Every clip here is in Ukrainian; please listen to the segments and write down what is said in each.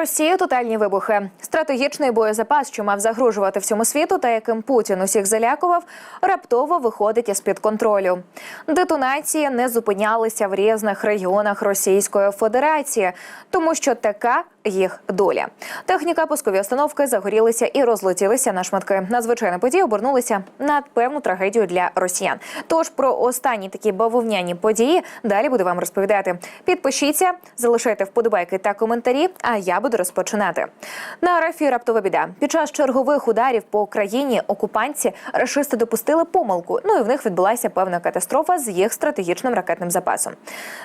Росію тотальні вибухи. Стратегічний боєзапас, що мав загрожувати всьому світу, та яким Путін усіх залякував, раптово виходить із під контролю. Детонації не зупинялися в різних регіонах Російської Федерації, тому що така їх доля. Техніка пускові установки загорілися і розлетілися на шматки. Надзвичайні події обернулися на певну трагедію для росіян. Тож про останні такі бавовняні події далі буду вам розповідати. Підпишіться, залишайте вподобайки та коментарі. А я буду розпочинати. На РФ раптова біда. Під час чергових ударів по країні окупанці рашисти допустили помилку. Ну і в них відбулася певна катастрофа з їх стратегічним ракетним запасом.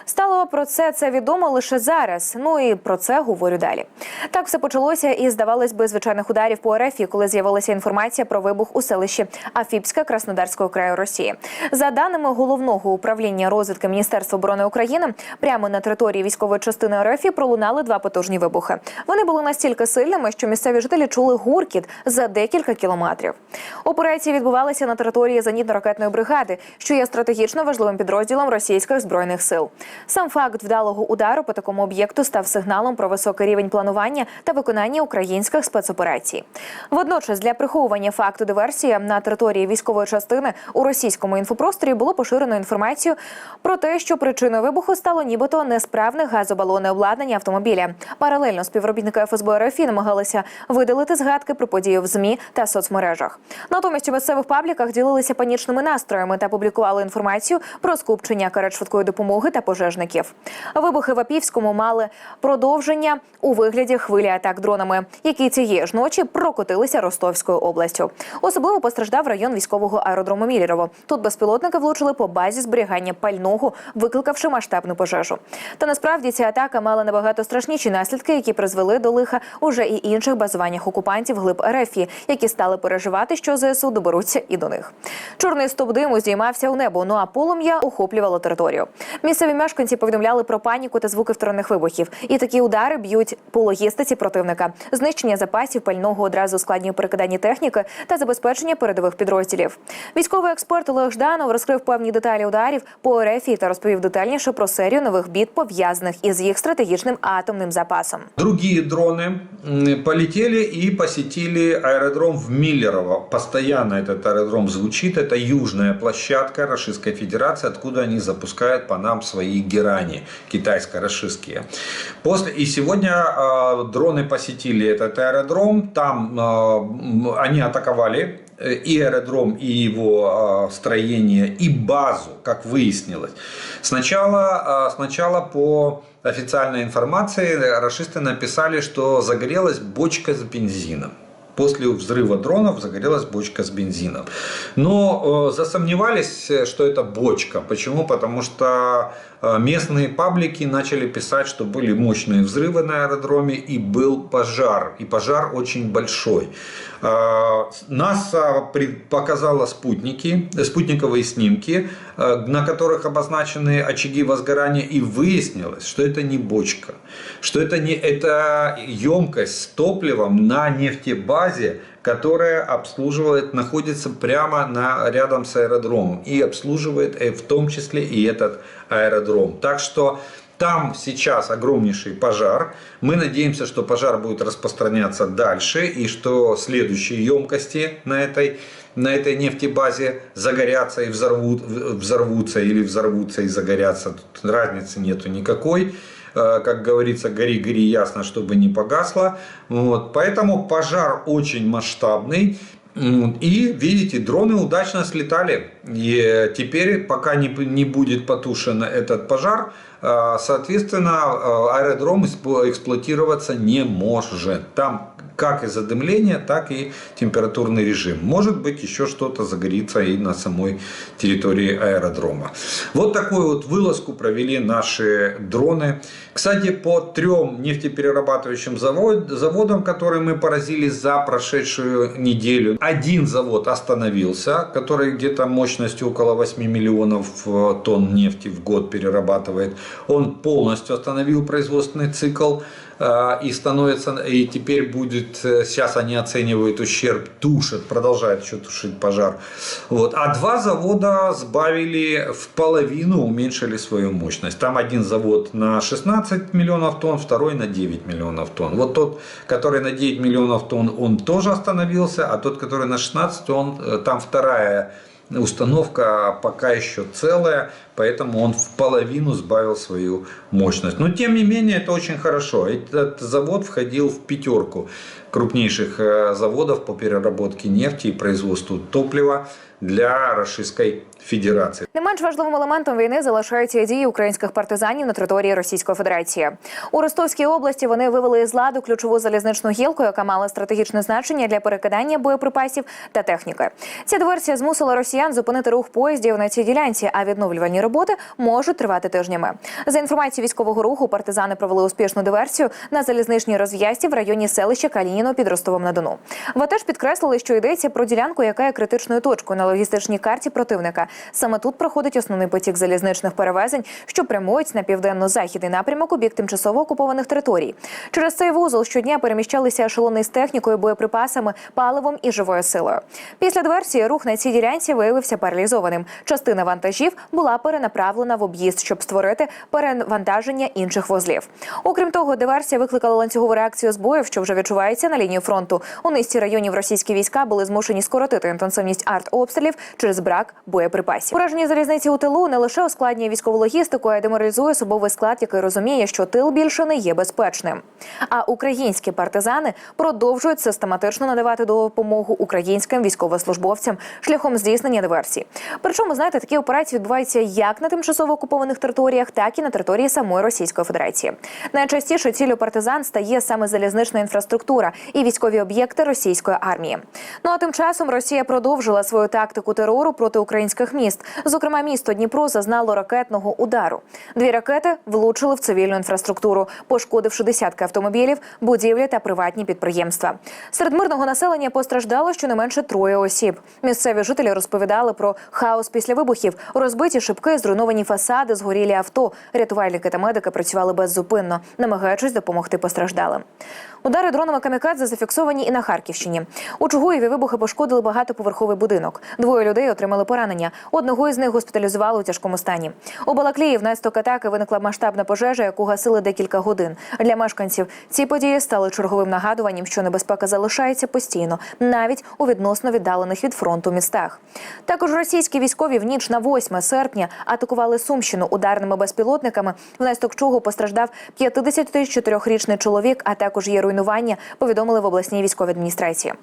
Стало про це це відомо лише зараз. Ну і про це говорю далі. Так все почалося із здавалось би звичайних ударів по РФ, коли з'явилася інформація про вибух у селищі Афіпська Краснодарського краю Росії. За даними головного управління розвідки Міністерства оборони України, прямо на території військової частини РФ пролунали два потужні вибухи. Вони були настільки сильними, що місцеві жителі чули гуркіт за декілька кілометрів. Операції відбувалися на території зенітно-ракетної бригади, що є стратегічно важливим підрозділом російських збройних сил. Сам факт вдалого удару по такому об'єкту став сигналом про високий рівень планування та виконання українських спецоперацій. Водночас для приховування факту диверсії на території військової частини у російському інфопросторі було поширено інформацію про те, що причиною вибуху стало нібито несправне газобалонне обладнання автомобіля. Паралельно співробітники ФСБ РФ намагалися видалити згадки про подію в змі та соцмережах. Натомість у місцевих пабліках ділилися панічними настроями та публікували інформацію про скупчення карет швидкої допомоги та пожежників. Вибухи в Апівському мали продовження у вигляді хвилі атак дронами, які цієї ж ночі прокотилися Ростовською областю. Особливо постраждав район військового аеродрому Мілірово. Тут безпілотники влучили по базі зберігання пального, викликавши масштабну пожежу. Та насправді ця атака мала набагато страшніші наслідки, які призвели до лиха уже і інших базуваннях окупантів глиб РФ, які стали переживати, що ЗСУ доберуться і до них. Чорний стоп диму здіймався у небо. Ну а полум'я охоплювало територію. Місцеві мешканці повідомляли про паніку та звуки вторинних вибухів. І такі удари б'ють по логістиці противника, знищення запасів пального одразу ускладнює перекидання техніки та забезпечення передових підрозділів. Військовий експерт Олег Жданов розкрив певні деталі ударів по РФ та розповів детальніше про серію нових бід, пов'язаних із їх стратегічним атомним запасом. Другие дроны полетели и посетили аэродром в Миллерово. Постоянно этот аэродром звучит. Это южная площадка Российской Федерации, откуда они запускают по нам свои герани китайско-рашистские. После... И сегодня э, дроны посетили этот аэродром. Там э, они атаковали э, и аэродром, и его э, строение, и базу, как выяснилось. Сначала, сначала по официальной информации расисты написали, что загорелась бочка с бензином. После взрыва дронов загорелась бочка с бензином. Но э, засомневались, что это бочка. Почему? Потому что э, местные паблики начали писать, что были мощные взрывы на аэродроме и был пожар. И пожар очень большой. Э, НАСА показала спутники, спутниковые снимки, э, на которых обозначены очаги возгорания, и выяснилось, что это не бочка, что это не это емкость с топливом на нефтебазе, которая обслуживает, находится прямо на, рядом с аэродромом и обслуживает э, в том числе и этот аэродром. Так что там сейчас огромнейший пожар. Мы надеемся, что пожар будет распространяться дальше и что следующие емкости на этой, на этой нефтебазе загорятся и взорвут, взорвутся или взорвутся и загорятся. Тут разницы нету никакой. Э, Как говорится, гори, гори ясно, чтобы не погасло. Вот. Поэтому пожар очень масштабный. И видите, дроны удачно слетали. И теперь, пока не, не будет потушен этот пожар, э, соответственно, э, аэродром эксплуатироваться не может. Там как и задымление, так и температурный режим. Может быть, еще что-то загорится и на самой территории аэродрома. Вот такую вот вылазку провели наши дроны. Кстати, по трем нефтеперерабатывающим завод- заводам, которые мы поразили за прошедшую неделю, один завод остановился, который где-то мощностью около 8 миллионов э, тонн нефти в год перерабатывает. Он полностью остановил производственный цикл. Э, и становится, и теперь будет, э, сейчас они оценивают ущерб, тушат, продолжают еще тушить пожар. Вот. А два завода сбавили в половину, уменьшили свою мощность. Там один завод на 16 миллионов тонн, второй на 9 миллионов тонн. Вот тот, который на 9 миллионов тонн, он тоже остановился, а тот, который на 16, он, э, там вторая установка пока еще целая, поэтому он в половину сбавил свою мощность. Но тем не менее это очень хорошо. Этот завод входил в пятерку крупнейших э, заводов по переработке нефти и производству топлива для Российской Федерации. Не менш важливим елементом війни залишаються дії українських партизанів на території Російської Федерації. У Ростовській області вони вивели із ладу ключову залізничну гілку, яка мала стратегічне значення для перекидання боєприпасів та техніки. Ця диверсія змусила росіян зупинити рух поїздів на цій ділянці, а відновлювальні роботи можуть тривати тижнями. За інформацією військового руху, партизани провели успішну диверсію на залізничній розв'язці в районі селища Калініно під Ростовом на Дону. Ви теж підкреслили, що йдеться про ділянку, яка є критичною точкою на логістичній карті противника. Саме тут проходить основний потік залізничних перевезень, що прямують на південно-західний напрямок у бік тимчасово окупованих територій. Через цей вузол щодня переміщалися ешелони з технікою, боєприпасами, паливом і живою силою. Після диверсії рух на цій ділянці виявився паралізованим. Частина вантажів була перенаправлена в об'їзд, щоб створити перевантаження інших вузлів. Окрім того, диверсія викликала ланцюгову реакцію збоїв, що вже відчувається на лінії фронту. У низці районів російські війська були змушені скоротити інтенсивність артобстрілів через брак боєприпасів. Ураження залізниці у тилу не лише ускладнює військову логістику, а й деморалізує особовий склад, який розуміє, що тил більше не є безпечним. А українські партизани продовжують систематично надавати допомогу українським військовослужбовцям шляхом здійснення диверсій. Причому знаєте, такі операції відбуваються як на тимчасово окупованих територіях, так і на території самої Російської Федерації. Найчастіше ціллю партизан стає саме залізнична інфраструктура і військові об'єкти російської армії. Ну а тим часом Росія продовжила свою тактику терору проти українських міст. Зокрема, місто Дніпро зазнало ракетного удару. Дві ракети влучили в цивільну інфраструктуру, пошкодивши десятки автомобілів, будівлі та приватні підприємства. Серед мирного населення постраждало щонайменше троє осіб. Місцеві жителі розповідали про хаос після вибухів, розбиті шибки, зруйновані фасади, згорілі авто. Рятувальники та медики працювали беззупинно, намагаючись допомогти постраждалим. Удари дронами камікадзе зафіксовані і на Харківщині. У Чугуєві вибухи пошкодили багатоповерховий будинок. Двоє людей отримали поранення. Одного із них госпіталізували у тяжкому стані. У Балаклії внаслідок атаки виникла масштабна пожежа, яку гасили декілька годин. Для мешканців ці події стали черговим нагадуванням, що небезпека залишається постійно, навіть у відносно віддалених від фронту містах. Також російські військові в ніч на 8 серпня атакували Сумщину ударними безпілотниками, внаслідок чого постраждав 54-річний чоловік, а також є руйнування. Повідомили в обласній військовій адміністрації.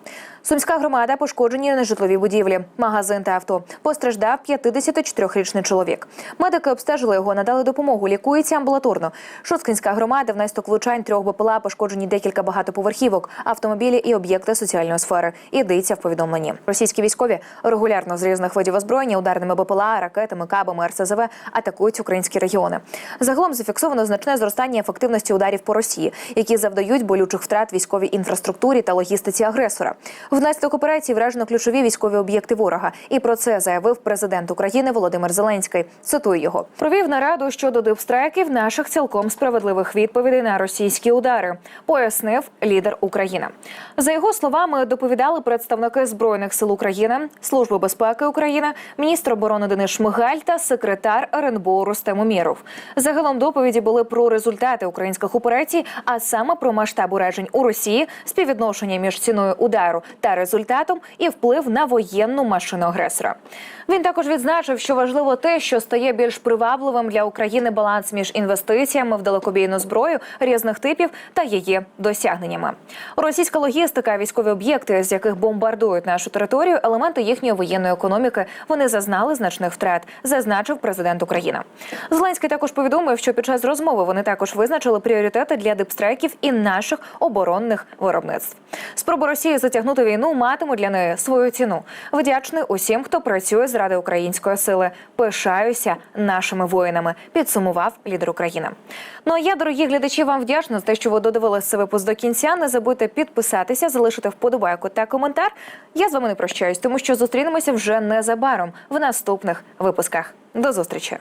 Сумська громада пошкоджені нежитлові будівлі, магазин та авто. Постраждав 54-річний чоловік. Медики обстежили його, надали допомогу. Лікується амбулаторно. Шоцкинська громада внаслідок влучань трьох БПЛА пошкоджені декілька багатоповерхівок, автомобілі і об'єкти соціальної сфери. Ідеться в повідомленні. Російські військові регулярно з різних видів озброєння, ударними БПЛА, ракетами, кабами, РСЗВ атакують українські регіони. Загалом зафіксовано значне зростання ефективності ударів по Росії, які завдають болючих втрат військовій інфраструктурі та логістиці агресора. Внаслідок операції вражено ключові військові об'єкти ворога. І про це заявив президент України Володимир Зеленський. Цитую його: провів нараду щодо дипстрайків наших цілком справедливих відповідей на російські удари. Пояснив лідер України. За його словами, доповідали представники збройних сил України, служби безпеки України, міністр оборони Денис Шмигаль та секретар РНБО Рустем Умєров. Загалом доповіді були про результати українських операцій, а саме про масштаб уражень у Росії, співвідношення між ціною удару та результатом і вплив на воєнну машину агресора. Він також відзначив, що важливо те, що стає більш привабливим для України баланс між інвестиціями в далекобійну зброю різних типів та її досягненнями. Російська логістика, військові об'єкти, з яких бомбардують нашу територію, елементи їхньої воєнної економіки, вони зазнали значних втрат, зазначив президент України. Зеленський також повідомив, що під час розмови вони також визначили пріоритети для дипстрайків і наших оборонних виробництв. Спроби Росії затягнути війну матимуть для неї свою ціну. Вдячний усім, хто працює заради української сили. Пишаюся нашими воїнами. Підсумував лідер України. Ну а я, дорогі глядачі, вам вдячна за те, що ви додивилися цей випуск до кінця. Не забудьте підписатися, залишити вподобайку та коментар. Я з вами не прощаюсь, тому що зустрінемося вже незабаром в наступних випусках. До зустрічі.